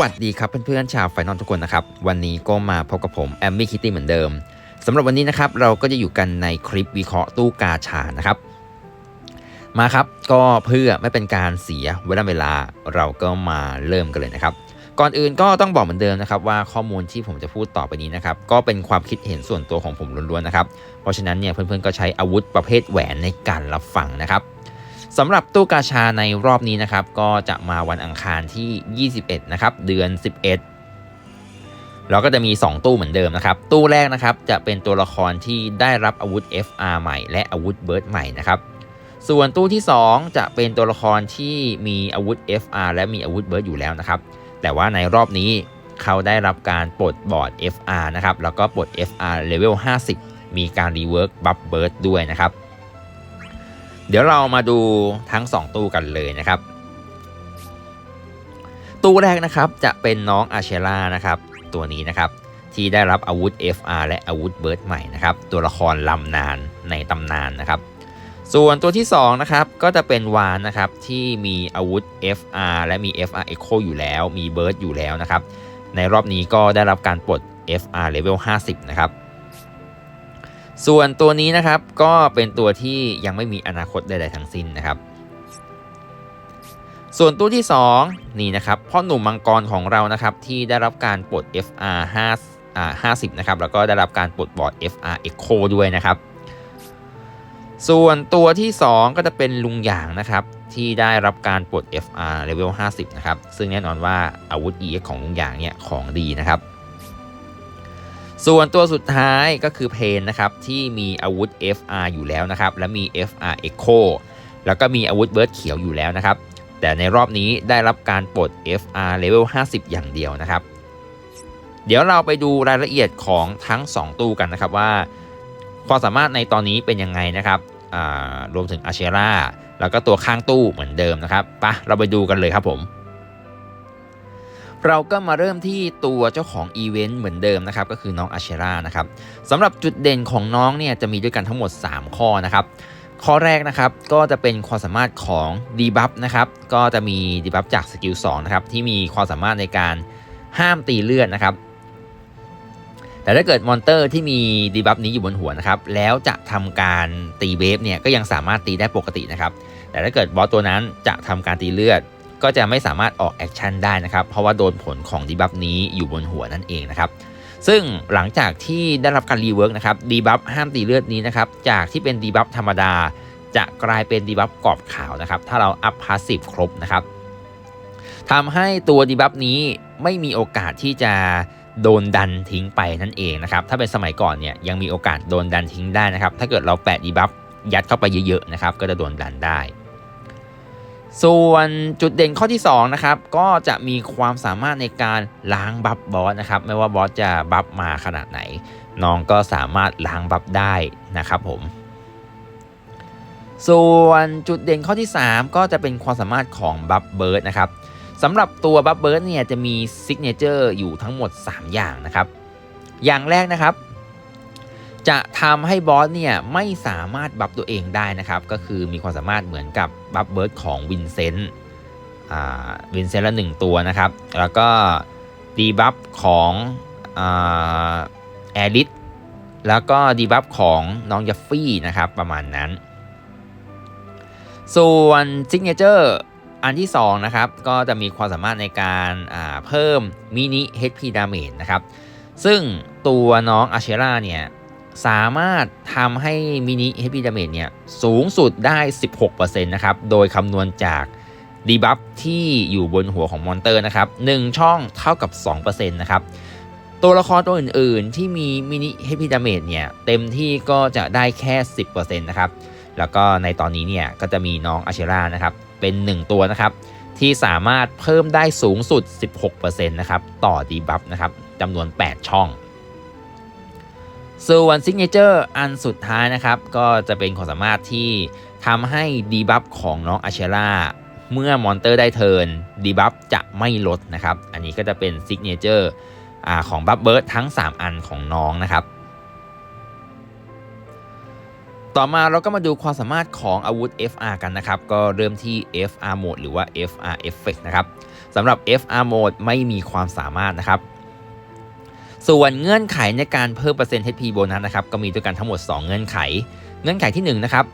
วัสดีครับเพื่อนๆชาวไฟนอลทุกคนนะครับ วันนี้ก็มาพบกับผมแอมมี่คิตตี้เหมือนเดิมสำหรับวันนี้นะครับเราก็จะอยู่กันในคลิปวิเคราะห์ตู้กาชานะครับ มาครับก็เพื่อไม่เป็นการเสียเวลาเวลาเราก็มาเริ่มกันเลยนะครับ ก่อนอื่นก็ต้องบอกเหมือนเดิมนะครับว่าข้อมูลที่ผมจะพูดต่อไปนี้นะครับก็เป็นความคิดเห็นส่วนตัวของผมล้วนๆนะครับเพราะฉะนั้นเนี่ยเพื่อนๆก็ใช้อาวุธประเภทแหวนในการรับฟังนะครับ สำหรับตู้กาชาในรอบนี้นะครับ ก็จะมาวันอังคารที่ 21 นะครับ เดือน 11 เราก็จะมี 2 ตู้เหมือนเดิมนะครับ ตู้แรกนะครับจะเป็นตัวละครที่ได้รับอาวุธ FR ใหม่ และอาวุธเบิร์ดใหม่นะครับ ส่วนตู้ที่ 2 จะเป็นตัวละครที่มีอาวุธ FR และมีอาวุธเบิร์ดอยู่แล้วนะครับ แต่ว่าในรอบนี้เขาได้รับการปลดบอร์ด FR นะครับ แล้วก็ปลด FR level 50 มีการรีเวิร์กบัฟเบิร์ดด้วยนะครับ เดี๋ยวเรามาดูทั้ง 2 ตู้กันเลยนะครับ ตู้แรกนะครับจะเป็นน้องอาเชล่านะครับ ตัวนี้นะครับที่ได้รับอาวุธ FR และอาวุธเบิร์ดใหม่นะครับ ตัวละครลำนานในตำนานนะครับ ส่วนตัวที่2นะครับก็จะเป็นวานนะครับที่มีอาวุธ FR และมี FR Echo อยู่แล้ว มีเบิร์ดอยู่แล้วนะครับ ในรอบนี้ก็ได้รับการปลด FR Level 50 นะครับ ส่วนตัวนี้นะครับก็เป็นตัวที่ยังไม่มีอนาคตใดๆทั้งสิ้นนะครับ ส่วนตัวที่ 2 นี่นะครับพ่อหนุ่มมังกรของเรานะครับที่ได้รับการปลด FR 5อ่า50นะครับแล้วก็ได้รับการปลดบอร์ด FR Echo ด้วยนะครับ ส่วนตัวที่ 2 ก็จะเป็นลุงหยางนะครับที่ได้รับการปลด FR Level 50นะครับซึ่งแน่นอนว่าอาวุธ EX ของลุงหยางเนี่ยของดีนะครับ ส่วนตัวสุดท้ายก็คือเพนนะครับที่มีอาวุธ FR อยู่แล้วนะครับและมี FR Echo แล้วก็มีอาวุธเบิร์ดเขียวอยู่แล้วนะครับ แต่ในรอบนี้ได้รับการปลด FR Level 50 อย่างเดียวนะครับ เดี๋ยวเราไปดูรายละเอียดของทั้ง 2 ตู้กันนะครับว่า ความสามารถในตอนนี้เป็นยังไงนะครับรวมถึงอาเชราแล้วก็ตัวข้างตู้เหมือนเดิมนะครับปะเราไปดูกันเลยครับผม เราก็มาเริ่มที่ตัวเจ้าของอีเวนต์เหมือนเดิมนะครับก็คือน้องอาเชรานะครับสำหรับจุดเด่นของน้องเนี่ยจะมีด้วยกันทั้งหมด 3 ข้อนะครับข้อแรกนะครับก็จะเป็นความสามารถของดีบัฟนะครับก็จะมีดีบัฟจากสกิล2นะครับที่มีความสามารถในการห้ามตีเลือดนะครับแต่ถ้าเกิดมอนเตอร์ที่มีดีบัฟนี้อยู่บนหัวนะครับแล้วจะทำการตีเวฟเนี่ยก็ยังสามารถตีได้ปกตินะครับแต่ถ้าเกิดบอสตัวนั้นจะทำการตีเลือด ก็จะไม่สามารถออกแอคชั่นได้นะครับ เพราะว่าโดนผลของดีบัฟนี้อยู่บนหัวนั่นเองนะครับซึ่งหลังจากที่ได้รับการรีเวิร์กนะครับดีบัฟห้ามตีเลือดนี้นะครับจากที่เป็นดีบัฟธรรมดา จะกลายเป็นดีบัฟกรอบขาวนะครับถ้าเราอัพพาสซีฟครบนะครับทำให้ตัวดีบัฟนี้ไม่มีโอกาสที่จะโดนดันทิ้งไปนั่นเองนะครับถ้าเป็นสมัยก่อนเนี่ยยังมีโอกาสโดนดันทิ้งได้นะครับถ้าเกิดเราแปะดีบัฟยัดเข้าไปเยอะๆนะครับก็จะโดนดันได้ ส่วนจุดเด่นข้อที่2นะครับก็จะมีความสามารถในการล้างบัฟบอสนะครับไม่ว่าบอสจะบัฟมาขนาดไหน น้องก็สามารถล้างบัฟได้นะครับผมส่วนจุดเด่นข้อที่ 3 ก็จะเป็นความสามารถของบัฟเบิร์ดนะครับสำหรับตัวบัฟเบิร์ดเนี่ยจะมีซิกเนเจอร์อยู่ทั้งหมด 3 อย่างนะครับ อย่างแรกนะครับ จะทำให้บอสเนี่ยไม่สามารถบัฟตัวเองได้นะครับ ก็คือมีความสามารถเหมือนกับบัฟเบิร์ดของวินเซนต์วินเซนต์ละหนึ่งตัวนะครับ แล้วก็ดีบัฟของแอริสแล้วก็ดีบัฟของน้องยัฟฟี่นะครับประมาณนั้น ส่วนซิกเนเจอร์อันที่ 2 นะครับ ก็จะมีความสามารถในการเพิ่มมินิ HP Damage นะครับ ซึ่งตัวน้องอาเชราเนี่ย สามารถทำให้มินิ HP Damage เนี่ยสูงสุดได้ 16%นะครับ โดยคำนวณจากดีบัฟที่อยู่บนหัวของมอนเตอร์นะครับ 1 ช่องเท่ากับ 2%นะครับ ตัวละครตัวอื่นๆ ที่มีมินิ HP Damage เนี่ยเต็มที่ก็จะได้แค่ 10%นะครับ แล้วก็ในตอนนี้เนี่ยก็จะมีน้องอาเชรานะครับ เป็น 1 ตัวนะครับ ที่สามารถเพิ่มได้สูงสุด 16%นะครับ ต่อดีบัฟนะครับจำนวน 8 ช่อง ส่วนซิกเนเจอร์อันสุดท้ายนะครับ ก็จะเป็นความสามารถที่ทำให้ดีบัฟของน้องอาเชล่าเมื่อมอนเตอร์ได้เทิร์นดีบัฟจะไม่ลดนะครับ อันนี้ก็จะเป็นซิกเนเจอร์ของบัฟเบิร์ดทั้ง 3 อันของน้องนะครับ ต่อมาเราก็มาดูความสามารถของอาวุธ FR กันนะครับ ก็เริ่มที่ FR Mode หรือว่า FR Effect นะครับสำหรับ FR Mode ไม่มีความสามารถนะครับ ส่วนเงื่อนไขในการเพิ่มเปอร์เซ็นต์ HP โบนัสนะครับก็มีด้วยกันทั้งหมด 2 เงื่อนไข เงื่อนไขที่1นะครับ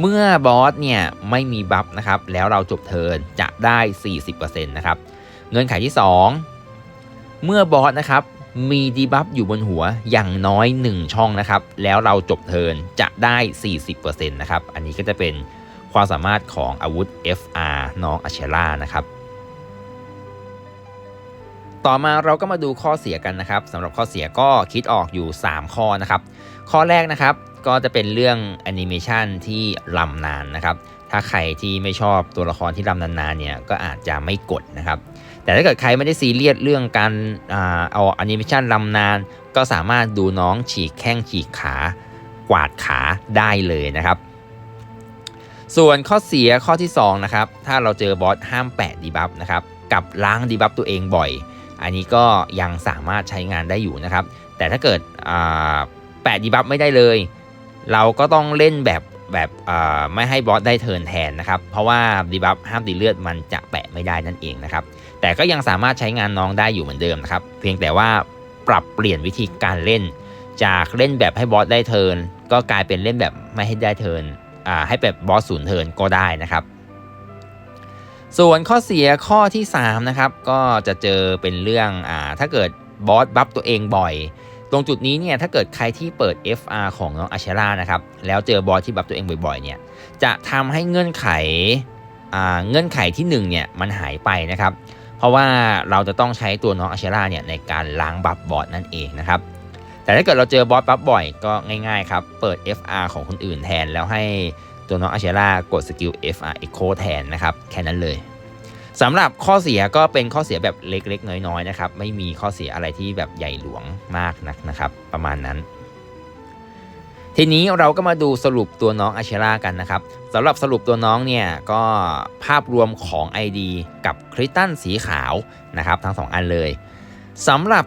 เมื่อบอสเนี่ยไม่มีบัฟนะครับแล้วเราจบเทิร์นจะได้ 40%นะครับเงื่อนไขที่ 2 เมื่อบอสนะครับมีดีบัฟอยู่บนหัวอย่างน้อย 1 ช่องนะครับแล้วเราจบเทิร์นจะได้ 40%นะครับอันนี้ก็จะเป็นความสามารถของอาวุธ FR น้องอเชล่านะครับ ต่อมาเราก็มาดูข้อเสียกันนะครับสำหรับข้อเสียก็คิดออกอยู่ 3 ข้อนะครับ ข้อแรกนะครับก็จะเป็นเรื่องแอนิเมชันที่ลำนานนะครับ ถ้าใครที่ไม่ชอบตัวละครที่ลำนานๆเนี่ยก็อาจจะไม่กดนะครับ แต่ถ้าเกิดใครไม่ได้ซีเรียสเรื่องการเอาแอนิเมชันลำนาน ก็สามารถดูน้องฉีกแข้งฉีกขากวาดขาได้เลยนะครับ ส่วนข้อเสียข้อที่2นะครับถ้าเราเจอบอสห้ามแปะดีบัฟนะครับกับล้างดีบัฟตัวเองบ่อย อันนี้ก็ยังสามารถใช้งานได้อยู่นะครับ แต่ถ้าเกิดแปะดีบัฟไม่ได้เลย เราก็ต้องเล่นแบบแบบไม่ให้บอสได้เทิร์นแทนนะครับ เพราะว่าดีบัฟห้ามตีเลือดมันจะแปะไม่ได้นั่นเองนะครับ แต่ก็ยังสามารถใช้งานน้องได้อยู่เหมือนเดิมนะครับ เพียงแต่ว่าปรับเปลี่ยนวิธีการเล่น จากเล่นแบบให้บอสได้เทิร์นก็กลายเป็นเล่นแบบไม่ให้ได้เทิร์นให้แบบบอสศูนย์เทิร์นก็ได้นะครับ ส่วนข้อเสียข้อที่3นะครับก็จะเจอเป็นเรื่องอ่าถ้าเกิดบอสบัฟตัวเองบ่อย ตรงจุดนี้เนี่ยถ้าเกิดใครที่เปิด FR ของน้องอาเชล่านะครับแล้วเจอบอสที่บัฟตัวเองบ่อยๆเนี่ยจะทำให้เงื่อนไขอ่าเงื่อนไขที่1เนี่ยมันหายไปนะครับเพราะว่าเราจะต้องใช้ตัวน้องอาเชล่าเนี่ยในการล้างบัฟบอสนั่นเองนะครับแต่ถ้าเกิดเราเจอบอสบัฟบ่อยก็ง่ายๆครับเปิด FR ของคนอื่นแทนแล้วให้ ตัวน้องอาเชล่ากดสกิล FR Echo แทนนะครับ แค่นั้นเลยสำหรับข้อเสียก็เป็นข้อเสียแบบเล็กๆ น้อยๆนะครับ ไม่มีข้อเสียอะไรที่แบบใหญ่หลวงมากนักนะครับ ประมาณนั้น ทีนี้เราก็มาดูสรุปตัวน้องอาเชล่ากันนะครับสำหรับสรุปตัวน้องเนี่ยก็ภาพรวมของ ID กับคริสตันสีขาวนะครับ ทั้ง 2 อันเลยสำหรับ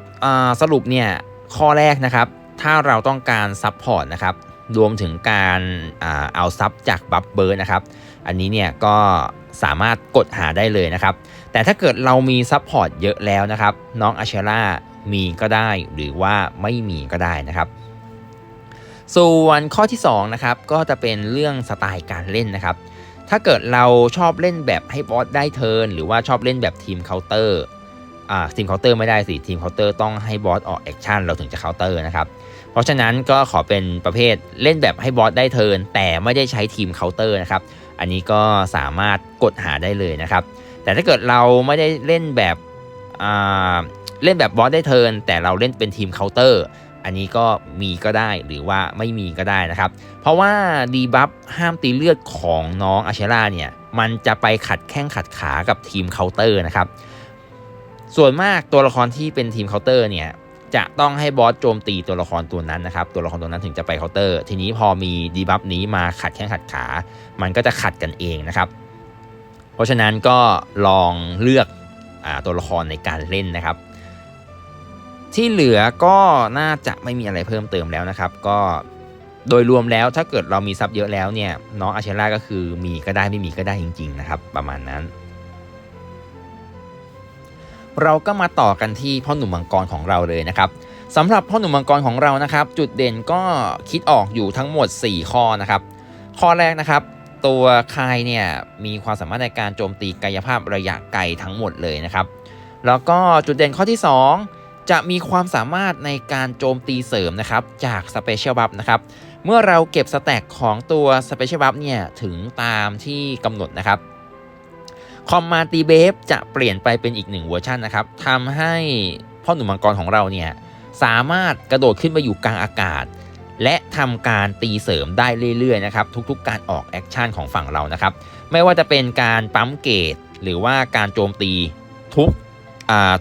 สรุปเนี่ยข้อแรกนะครับ ถ้าเราต้องการซับพอร์ตนะครับ รวมถึงการเอาซับจากบัฟเบิร์นะครับ อันนี้เนี่ยก็สามารถกดหาได้เลยนะครับ แต่ถ้าเกิดเรามีซับพอร์ตเยอะแล้วนะครับ น้องอาเชล่ามีก็ได้หรือว่าไม่มีก็ได้นะครับ ส่วนข้อที่2นะครับก็จะเป็นเรื่องสไตล์การเล่นนะครับ ถ้าเกิดเราชอบเล่นแบบให้บอสได้เทิร์นหรือว่าชอบเล่นแบบทีมเคาน์เตอร์อ่าทีมเคาน์เตอร์ไม่ได้สิทีมเคาน์เตอร์ต้องให้บอสออกแอคชั่นเราถึงจะเคาน์เตอร์นะครับ เพราะฉะนั้นก็ขอเป็นประเภทเล่นแบบให้บอสได้เทินแต่ไม่ได้ใช้ทีมเคาน์เตอร์นะครับ อันนี้ก็สามารถกดหาได้เลยนะครับ แต่ถ้าเกิดเราไม่ได้เล่นแบบเล่นแบบบอสได้เทินแต่เราเล่นเป็นทีมเคาน์เตอร์ อันนี้ก็มีก็ได้หรือว่าไม่มีก็ได้นะครับ เพราะว่าดีบัฟห้ามตีเลือดของน้องอาเชล่าเนี่ยมันจะไปขัดแข้งขัดขากับทีมเคาน์เตอร์นะครับ ส่วนมากตัวละครที่เป็นทีมเคาน์เตอร์เนี่ย จะต้องให้บอสโจมตีตัวละครตัวนั้นนะครับ ตัวละครตัวนั้นถึงจะไปเคาน์เตอร์ ทีนี้พอมีดีบัฟนี้มาขัดแข้งขัดขา มันก็จะขัดกันเองนะครับ เพราะฉะนั้นก็ลองเลือกอตัวละครในการเล่นนะครับ ที่เหลือก็น่าจะไม่มีอะไรเพิ่มเติมแล้วนะครับ ก็โดยรวมแล้วถ้าเกิดเรามีซับเยอะแล้วเนี่ยน้องอาเชล่าก็คือมีก็ได้ไม่มีก็ได้จริง ๆ นะครับ ประมาณนั้น เราก็มาต่อกันที่พ่อหนุ่มมังกรของเราเลยนะครับสำหรับพ่อหนุ่มมังกรของเรานะครับ จุดเด่นก็คิดออกอยู่ทั้งหมด 4 ข้อนะครับ ข้อแรกนะครับ ตัวคายเนี่ยมีความสามารถในการโจมตีกายภาพระยะไกลทั้งหมดเลยนะครับ แล้วก็จุดเด่นข้อที่ 2 จะมีความสามารถในการโจมตีเสริมนะครับจากสเปเชียลบัฟนะครับเมื่อเราเก็บสแต็กของตัวสเปเชียลบัฟเนี่ยถึงตามที่กำหนดนะครับ คอมมาตีเบฟจะเปลี่ยนไปเป็นอีกหนึ่งเวอร์ชันนะครับทำให้พ่อหนุ่มมังกรของเราเนี่ยสามารถกระโดดขึ้นไปอยู่กลางอากาศ และทำการตีเสริมได้เรื่อยๆนะครับทุกๆ การออกแอคชั่นของฝั่งเรานะครับไม่ว่าจะเป็นการปั๊มเกตหรือว่าการโจมตีทุก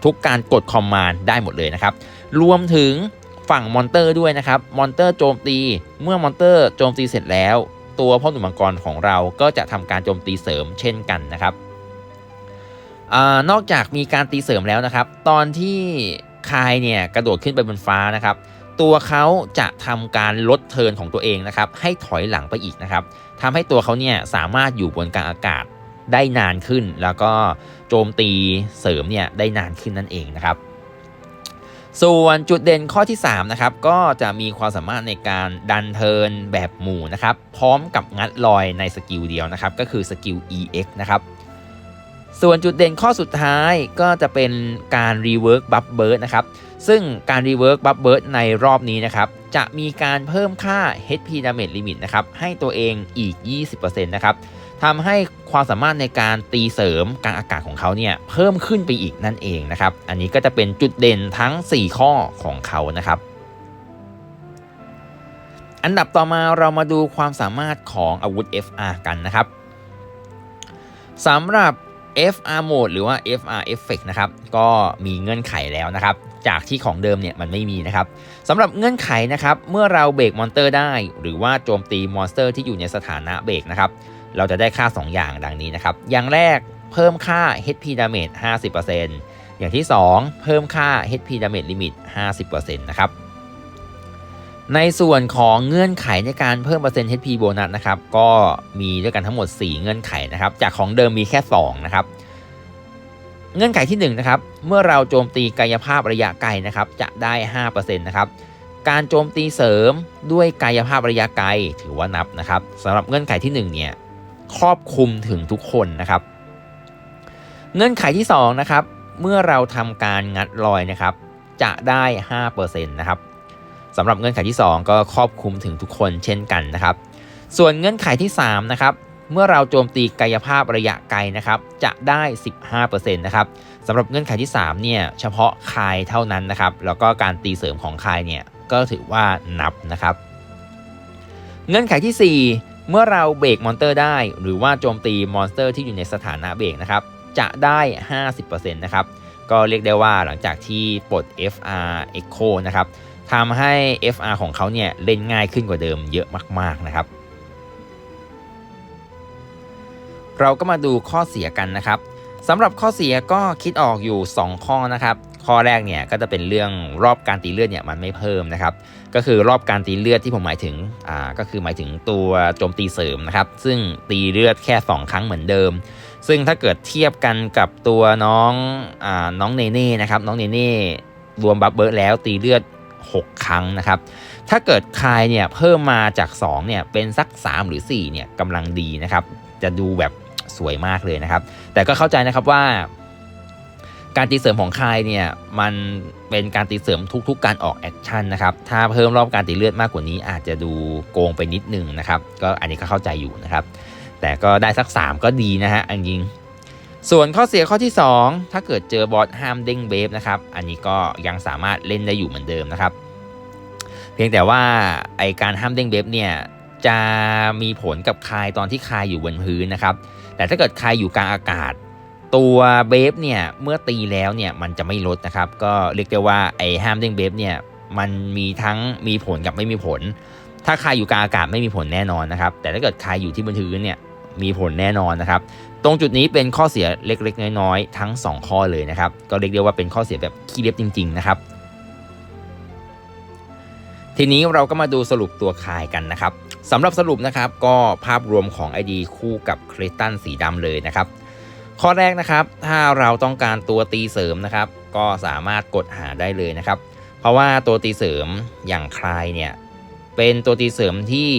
ทุกการกดคอมมานด์ได้หมดเลยนะครับรวมถึงฝั่งมอนเตอร์ด้วยนะครับมอนเตอร์โจมตีเมื่อมอนเตอร์โจมตีเสร็จแล้ว ตัวพ่อหนุ่มมังกรของเราก็จะทำการโจมตีเสริมเช่นกันนะครับ อนอกจากมีการตีเสริมแล้วนะครับ ตอนที่คายเนี่ยกระโดดขึ้นไปบนฟ้านะครับ ตัวเขาจะทำการลดเทินของตัวเองนะครับ ให้ถอยหลังไปอีกนะครับทำให้ตัวเขาเนี่ยสามารถอยู่บนกลางอากาศได้นานขึ้น แล้วก็โจมตีเสริมเนี่ยได้นานขึ้นนั่นเองนะครับ ส่วนจุดเด่นข้อที่3นะครับก็จะมีความสามารถในการดันเทินแบบหมู่นะครับ พร้อมกับงัดลอยในสกิลเดียวนะครับ ก็คือสกิล EX นะครับ ส่วนจุดเด่นข้อสุดท้ายก็จะเป็นการรีเวิร์กบัฟเบิร์ดนะครับ ซึ่งการรีเวิร์กบัฟเบิร์ดในรอบนี้นะครับ จะมีการเพิ่มค่า HP damage limit นะครับ ให้ตัวเองอีก 20%นะครับทำให้ความสามารถในการตีเสริมกลางอากาศของเขาเนี่ยเพิ่มขึ้นไปอีกนั่นเองนะครับ อันนี้ก็จะเป็นจุดเด่นทั้ง 4 ข้อของเขานะครับ อันดับต่อมาเรามาดูความสามารถของอาวุธ FR กันนะครับสำหรับ FR Mode หรือว่า FR Effect นะครับ ก็มีเงื่อนไขแล้วนะครับ จากที่ของเดิมเนี่ยมันไม่มีนะครับสำหรับเงื่อนไขนะครับ เมื่อเราเบรกมอนเตอร์ได้ หรือว่าโจมตีมอนสเตอร์ที่อยู่ในสถานะเบรกนะครับ เราจะได้ค่า 2 อย่างดังนี้นะครับ อย่างแรกเพิ่มค่า HP Damage 50%อย่างที่ 2 เพิ่มค่า HP Damage Limit 50%นะครับ ในส่วนของเงื่อนไขในการเพิ่มเปอร์เซ็นต์ HP โบนัสนะครับก็มีด้วยกันทั้งหมด 4 เงื่อนไขนะครับ จากของเดิมมีแค่ 2 นะครับ เงื่อนไขที่1นะครับเมื่อเราโจมตีกายภาพระยะไกลนะครับจะได้5%นะครับการโจมตีเสริมด้วยกายภาพระยะไกลถือว่านับนะครับสำหรับเงื่อนไขที่1เนี่ยครอบคลุมถึงทุกคนนะครับ เงื่อนไขที่2นะครับเมื่อเราทำการงัดรอยนะครับจะได้5%นะครับ สำหรับเงื่อนไขที่ 2 ก็ครอบคลุมถึงทุกคนเช่นกันนะครับ ส่วนเงื่อนไขที่3นะครับเมื่อเราโจมตีกายภาพระยะไกลนะครับจะได้ 15%นะครับสำหรับเงื่อนไขที่3เนี่ยเฉพาะคายเท่านั้นนะครับแล้วก็การตีเสริมของคายเนี่ยก็ถือว่านับนะครับ เงื่อนไขที่ 4 เมื่อเราเบรกมอนเตอร์ได้ หรือว่าโจมตีมอนสเตอร์ที่อยู่ในสถานะเบรกนะครับจะได้ 50%นะครับก็เรียกได้ว่าหลังจากที่ปลด FR Echo นะครับ ทำให้ FR ของเขาเนี่ยเล่นง่ายขึ้นกว่าเดิมเยอะมากๆนะครับ เราก็มาดูข้อเสียกันนะครับสำหรับข้อเสียก็คิดออกอยู่ 2 ข้อนะครับ ข้อแรกเนี่ยก็จะเป็นเรื่องรอบการตีเลือดเนี่ยมันไม่เพิ่มนะครับ ก็คือรอบการตีเลือดที่ผมหมายถึงอ่าก็คือหมายถึงตัวโจมตีเสริมนะครับ ซึ่งตีเลือดแค่ 2 ครั้งเหมือนเดิม ซึ่งถ้าเกิดเทียบกันกับตัวน้องอ่าน้องเนเน่นะครับน้องเนเน่รวมบัฟเบิร์ดแล้วตีเลือด 6 ครั้งนะครับ ถ้าเกิดคายเนี่ยเพิ่มมาจาก2เนี่ยเป็นสัก 3 หรือ4เนี่ยกำลังดีนะครับ จะดูแบบสวยมากเลยนะครับ แต่ก็เข้าใจนะครับว่า การตีเสริมของคายเนี่ยมันเป็นการตีเสริมทุก ๆ การออกแอคชั่นนะครับ ถ้าเพิ่มรอบการตีเลือดมากกว่านี้ อาจจะดูโกงไปนิดนึงนะครับ ก็อันนี้ก็เข้าใจอยู่นะครับ แต่ก็ได้สัก 3 ก็ดีนะฮะอันยิง ส่วนข้อเสียข้อที่ 2 ถ้าเกิดเจอบอสห้ามเด้งเบฟนะครับ อันนี้ก็ยังสามารถเล่นได้อยู่เหมือนเดิมนะครับ เพียงแต่ว่าไอการห้ามเด้งเบฟเนี่ยจะมีผลกับคายตอนที่คายอยู่บนพื้นนะครับ แต่ถ้าเกิดคายอยู่กลางอากาศ ตัวเบฟเนี่ยเมื่อตีแล้วเนี่ยมันจะไม่ลดนะครับ ก็เรียกได้ว่าไอห้ามเด้งเบฟเนี่ยมันมีทั้งมีผลกับไม่มีผล ถ้าคายอยู่กลางอากาศไม่มีผลแน่นอนนะครับ แต่ถ้าเกิดคายอยู่ที่บนพื้นเนี่ย มีผลแน่นอนนะครับ ตรงจุดนี้เป็นข้อเสียเล็กๆ น้อยๆ ทั้ง 2 ข้อเลยนะครับ ก็เรียกได้ว่าเป็นข้อเสียแบบขี้เล็บจริง ๆ นะครับ ทีนี้เราก็มาดูสรุปตัวคายกันนะครับสำหรับสรุปนะครับก็ภาพรวมของ ID คู่กับคริสตันสีดำเลยนะครับ ข้อแรกนะครับ ถ้าเราต้องการตัวตีเสริมนะครับ ก็สามารถกดหาได้เลยนะครับ เพราะว่าตัวตีเสริมอย่างคลายเนี่ยเป็นตัวตีเสริมที่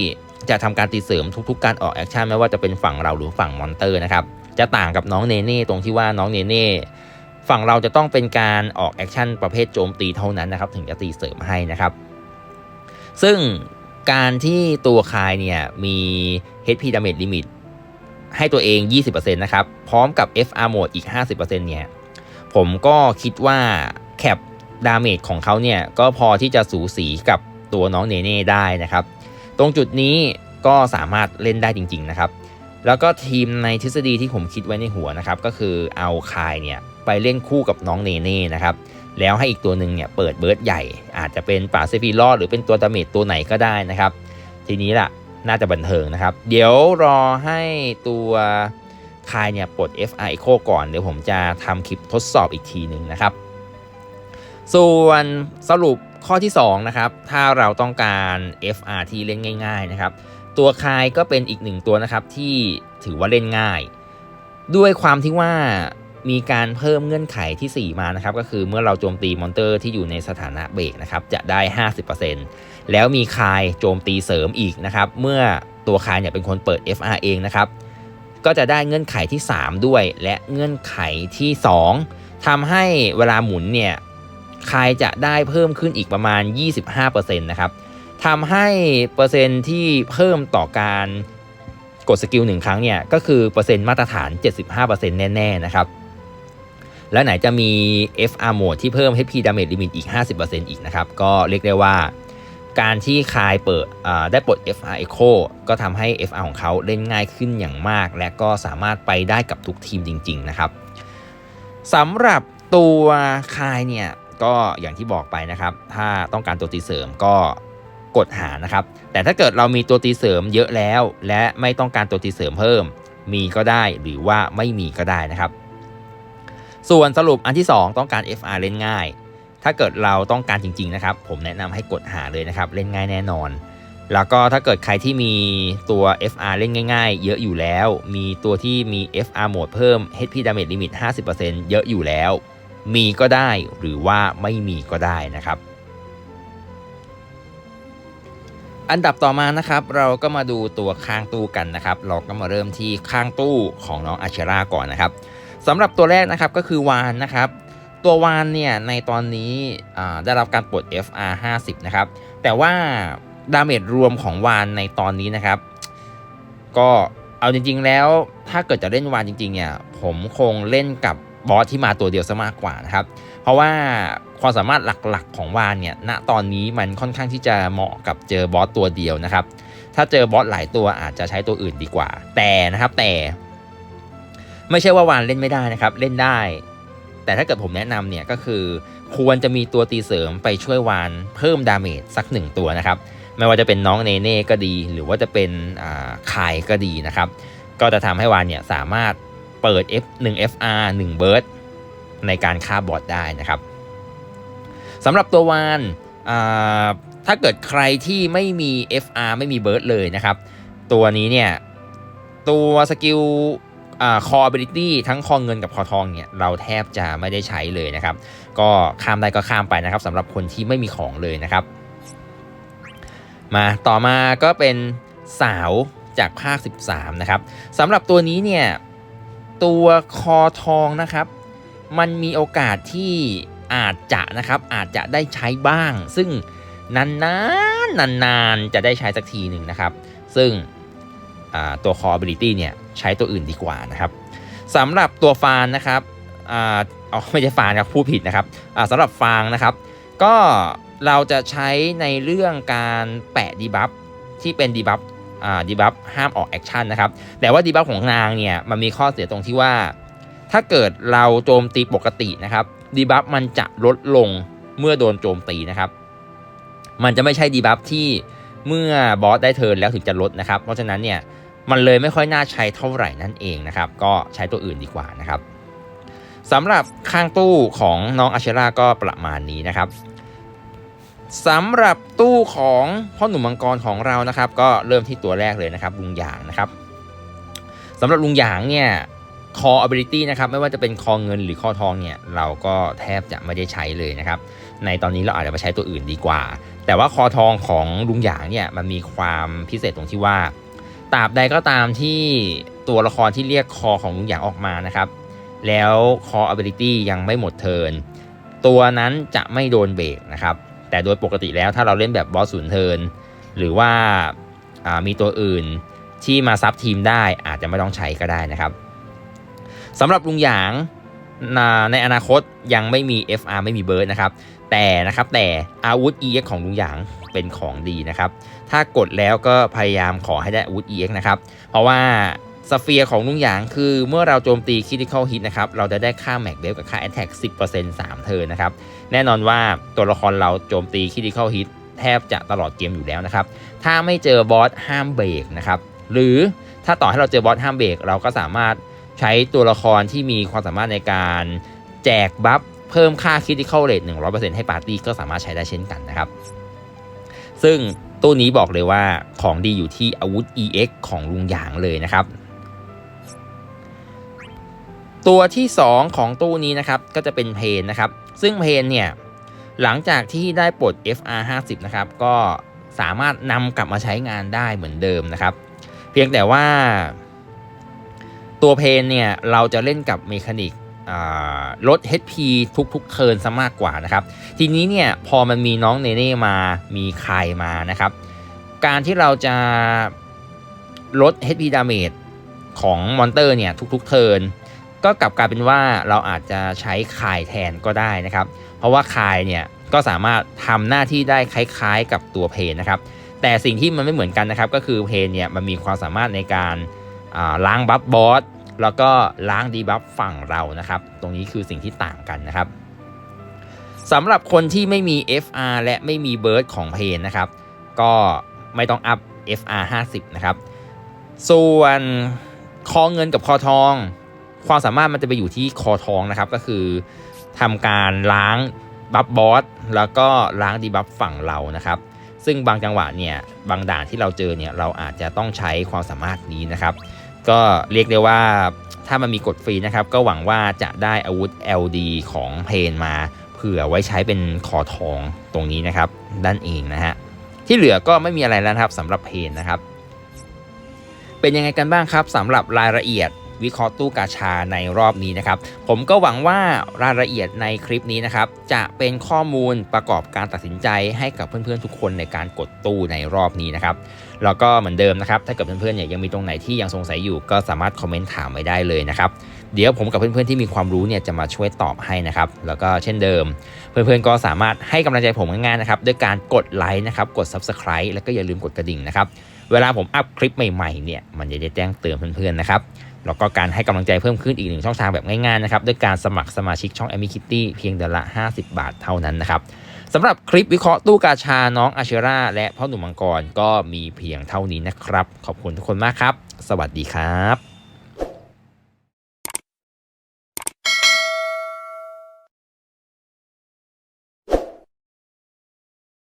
จะทำการตีเสริมทุกๆ การออกแอคชั่นไม่ว่าจะเป็นฝั่งเราหรือฝั่งมอนเตอร์นะครับจะต่างกับน้องเนเน่ตรงที่ว่าน้องเนเน่ฝั่งเราจะต้องเป็นการออกแอคชั่นประเภทโจมตีเท่านั้นนะครับถึงจะตีเสริมให้นะครับ ซึ่งการที่ตัวคายเนี่ยมี HP damage limit ให้ตัวเอง 20%นะครับพร้อมกับ FR mode อีก 50%เนี่ยผมก็คิดว่าแคปดาเมจของเขาเนี่ยก็พอที่จะสูสีกับตัวน้องเนเน่ได้นะครับ ตรงจุดนี้ก็สามารถเล่นได้จริง ๆ นะครับ แล้วก็ทีมในทฤษฎีที่ผมคิดไว้ในหัวนะครับ ก็คือเอาคายเนี่ยไปเล่นคู่กับน้องเนเน่นะครับ แล้วให้อีกตัวหนึ่งเนี่ยเปิดเบิร์ดใหญ่ อาจจะเป็นป่าเซฟีลอดหรือเป็นตัวดาเมจตัวไหนก็ได้นะครับ ทีนี้ล่ะน่าจะบันเทิงนะครับ เดี๋ยวรอให้ตัวคายเนี่ยปลด FR Echo ก่อนเดี๋ยวผมจะทำคลิปทดสอบอีกทีหนึ่งนะครับ ส่วนสรุป ข้อที่2นะครับถ้าเราต้องการ FR ที่เล่นง่ายๆนะครับตัวคายก็เป็นอีกหนึ่งตัวนะครับที่ถือว่าเล่นง่าย ด้วยความที่ว่ามีการเพิ่มเงื่อนไขที่ 4 มานะครับก็คือเมื่อเราโจมตีมอนเตอร์ที่อยู่ในสถานะเบรกนะครับจะได้ 50%แล้วมีคายโจมตีเสริมอีกนะครับเมื่อตัวคายเนี่ยเป็นคนเปิด FR เองนะครับก็จะได้เงื่อนไขที่ 3 ด้วย และเงื่อนไขที่ 2ทำให้เวลาหมุนเนี่ย คายจะได้เพิ่มขึ้นอีกประมาณ 25%นะครับทำให้เปอร์เซ็นต์ที่เพิ่มต่อการกดสกิลหนึ่งครั้งเนี่ยก็คือเปอร์เซ็นต์มาตรฐาน 75%แน่ๆนะครับแล้วไหนจะมี FR mode ที่เพิ่ม HP damage limit อีก 50%อีกนะครับ ก็เรียกได้ว่าการที่คายเปิดได้ปลด FR Echo ก็ทำให้ FR ของเขาเล่นง่ายขึ้นอย่างมาก และก็สามารถไปได้กับทุกทีมจริง ๆ นะครับสำหรับตัวคายเนี่ย ก็อย่างที่บอกไปนะครับ ถ้าต้องการตัวตีเสริมก็กดหานะครับ แต่ถ้าเกิดเรามีตัวตีเสริมเยอะแล้ว และไม่ต้องการตัวตีเสริมเพิ่ม มีก็ได้หรือว่าไม่มีก็ได้นะครับ ส่วนสรุปอันที่ 2 ต้องการ FR เล่นง่าย ถ้าเกิดเราต้องการจริง ๆนะครับ ผมแนะนำให้กดหาเลยนะครับ เล่นง่ายแน่นอน แล้วก็ถ้าเกิดใครที่มีตัว FR เล่นง่าย ๆ เยอะอยู่แล้ว มีตัวที่มี FR โหมดเพิ่ม HP damage limit 50%เยอะอยู่แล้ว มีก็ได้หรือว่าไม่มีก็ได้นะครับ อันดับต่อมานะครับ เราก็มาดูตัวข้างตู้กันนะครับ เราก็มาเริ่มที่ข้างตู้ของน้องอาเชราก่อนนะครับสำหรับตัวแรกนะครับก็คือวานนะครับ ตัววานเนี่ยในตอนนี้ได้รับการปลด FR 50นะครับ แต่ว่าดาเมจรวมของวานในตอนนี้นะครับ ก็ เอาจริง ๆ แล้วถ้าเกิดจะเล่นวานจริงๆเนี่ยผมคงเล่นกับบอสที่มาตัวเดียวซะมากกว่านะครับ เพราะว่าความสามารถหลักๆของวานเนี่ยณตอนนี้มันค่อนข้างที่จะเหมาะกับเจอบอสตัวเดียวนะครับ ถ้าเจอบอสหลายตัวอาจจะใช้ตัวอื่นดีกว่า แต่นะครับแต่ ไม่ใช่ว่าวานเล่นไม่ได้นะครับ เล่นได้ แต่ถ้าเกิดผมแนะนำเนี่ยก็คือ ควรจะมีตัวตีเสริมไปช่วยวานเพิ่มดาเมจสักหนึ่งตัวนะครับ ไม่ว่าจะเป็นน้องเนเน่ก็ดี หรือว่าจะเป็นคายก็ดีนะครับ ก็จะทำให้วานเนี่ยสามารถเปิด F 1 FR 1 b u r s t ในการฆ่าบอสได้นะครับสำหรับตัววานถ้าเกิดใครที่ไม่มี FR ไม่มีเบิร์ดเลยนะครับ ตัวนี้เนี่ย ตัวสกิลคอ ability ทั้งคอเงินกับคอทองเนี่ย เราแทบจะไม่ได้ใช้เลยนะครับ ก็ข้ามได้ก็ข้ามไปนะครับสำหรับคนที่ไม่มีของเลยนะครับ มาต่อมาก็เป็นสาวจากภาค 13 นะครับสำหรับตัวนี้เนี่ยตัวคอทองนะครับ มันมีโอกาสที่อาจจะนะครับอาจจะได้ใช้บ้าง ซึ่งนานๆนานๆจะได้ใช้สักทีหนึ่งนะครับ ซึ่งตัว core ability เนี่ยใช้ตัวอื่นดีกว่านะครับสำหรับตัวฟานนะครับอ่าอ๋อไม่ใช่ฟานครับผู้ผิดนะครับสำหรับฟางนะครับ ก็ เราจะใช้ในเรื่องการแปะดีบัฟที่เป็นดีบัฟอ่าดีบัฟห้ามออกแอคชั่นนะครับ แต่ว่าดีบัฟของนางเนี่ยมันมีข้อเสียตรงที่ว่า ถ้าเกิดเราโจมตีปกตินะครับดีบัฟมันจะลดลงเมื่อโดนโจมตีนะครับ มันจะไม่ใช่ดีบัฟที่เมื่อบอสได้เทิร์นแล้วถึงจะลดนะครับ เพราะฉะนั้นเนี่ยมันเลยไม่ค่อยน่าใช้เท่าไหร่นั่นเองนะครับ ก็ใช้ตัวอื่นดีกว่านะครับสำหรับข้างตู้ของน้องอาเชราก็ประมาณนี้นะครับ สำหรับตู้ของพ่อหนุ่มมังกรของเรานะครับ ก็เริ่มที่ตัวแรกเลยนะครับลุงหยางนะครับสำหรับลุงหยางเนี่ยคอ ability นะครับไม่ว่าจะเป็นคอเงินหรือคอทองเนี่ยเราก็แทบจะไม่ได้ใช้เลยนะครับ ในตอนนี้เราอาจจะมาใช้ตัวอื่นดีกว่า แต่ว่าคอทองของลุงหยางเนี่ยมันมีความพิเศษตรงที่ว่าตราบใดก็ตามที่ตัวละครที่เรียกคอของลุงหยางออกมานะครับ แล้วคอ ability ยังไม่หมดเทินตัวนั้นจะไม่โดนเบรกนะครับ แต่โดยปกติแล้วถ้าเราเล่นแบบบอสศูนย์เทินหรือว่ามีตัวอื่นที่มาซับทีมได้อาจจะไม่ต้องใช้ก็ได้นะครับสำหรับลุงหยางในอนาคตยังไม่มี FR ไม่มีเบิร์ดนะครับ แต่นะครับแต่อาวุธ EX ของลุงหยางเป็นของดีนะครับ ถ้ากดแล้วก็พยายามขอให้ได้อาวุธ EX นะครับ เพราะว่า สเฟียร์ของลุงหยางคือเมื่อเราโจมตีคิติคอลฮิตนะครับ เราจะได้ค่าแม็กเบลกับค่าแอตแทก10% 3เทิร์นนะครับ แน่นอนว่าตัวละครเราโจมตีคิติคอลฮิตแทบจะตลอดเกมอยู่แล้วนะครับ ถ้าไม่เจอบอสห้ามเบรกนะครับ หรือถ้าต่อให้เราเจอบอสห้ามเบรกเราก็สามารถใช้ตัวละครที่มีความสามารถในการแจกบัฟเพิ่มค่า critical rate 100%ให้ปาร์ตี้ก็สามารถใช้ได้เช่นกันนะครับ ซึ่งตู้นี้บอกเลยว่าของดีอยู่ที่อาวุธ EX ของลุงหยางเลยนะครับ ตัวที่ 2 ของตู้นี้นะครับก็จะเป็นเพนนะครับ ซึ่งเพนเนี่ยหลังจากที่ได้ปลด FR 50นะครับก็สามารถนำกลับมาใช้งานได้เหมือนเดิมนะครับ เพียงแต่ว่า ตัวเพนเนี่ยเราจะเล่นกับเมคานิกลด HP ทุกๆเทิร์นซะมากกว่านะครับ ทีนี้เนี่ยพอมันมีน้องเนเน่มามีใครมานะครับ การที่เราจะลด HP damage ของมอนเตอร์เนี่ยทุกๆเทิร์น ก็กลับกลายเป็นว่าเราอาจจะใช้คายแทนก็ได้นะครับ เพราะว่าคายเนี่ยก็สามารถทำหน้าที่ได้คล้ายๆ กับตัวเพนนะครับ แต่สิ่งที่มันไม่เหมือนกันนะครับ ก็คือเพนเนี่ยมันมีความสามารถในการาล้างบัฟบอสแล้วก็ล้างดีบัฟฝั่งเรานะครับ ตรงนี้คือสิ่งที่ต่างกันนะครับสำหรับคนที่ไม่มี FR และไม่มีเบิร์ดของเพนนะครับ ก็ไม่ต้องอัพ FR 50 นะครับ ส่วนคอเงินกับคอทอง ความสามารถมันจะไปอยู่ที่คอทองนะครับ ก็คือทำการล้างบัฟบอสแล้วก็ล้างดีบัฟฝั่งเรานะครับ ซึ่งบางจังหวะเนี่ยบางด่านที่เราเจอเนี่ยเราอาจจะต้องใช้ความสามารถนี้นะครับ ก็เรียกได้ว่าถ้ามันมีกดฟรีนะครับ ก็หวังว่าจะได้อาวุธ LD ของเพนมาเผื่อไว้ใช้เป็นคอทองตรงนี้นะครับ ด้านเองนะฮะที่เหลือก็ไม่มีอะไรแล้วครับสำหรับเพนนะครับ เป็นยังไงกันบ้างครับสำหรับรายละเอียด วิเคราะห์ตู้กาชาในรอบนี้นะครับ ผมก็หวังว่ารายละเอียดในคลิปนี้นะครับ จะเป็นข้อมูลประกอบการตัดสินใจให้กับเพื่อนๆทุกคนในการกดตู้ในรอบนี้นะครับแล้วก็เหมือนเดิมนะครับ ถ้าเกิดเพื่อนๆเนี่ยยังมีตรงไหนที่ยังสงสัยอยู่ก็สามารถคอมเมนต์ถามไว้ได้เลยนะครับ เดี๋ยวผมกับเพื่อนๆที่มีความรู้เนี่ยจะมาช่วยตอบให้นะครับ แล้วก็เช่นเดิม เพื่อนๆก็สามารถให้กำลังใจผมง่ายๆนะครับด้วยการกดไลค์นะครับ กด Subscribe แล้วก็อย่าลืมกดกระดิ่งนะครับ เวลาผมอัพคลิปใหม่ๆเนี่ยมันจะได้แจ้งเตือนเพื่อนๆนะครับ แล้วก็การให้กำลังใจเพิ่มขึ้นอีกหนึ่งช่องทางแบบง่ายๆนะครับด้วยการสมัครสมาชิกช่อง a m i Kitty เพียงเดือนละ 50 บาทเท่านั้นนะครับสำหรับคลิปวิเคราะห์ตู้กาชาน้องอาเชราและพ่อหนุ่มมังกรก็มีเพียงเท่านี้นะครับ ขอบคุณทุกคนมากครับ สวัสดีครับ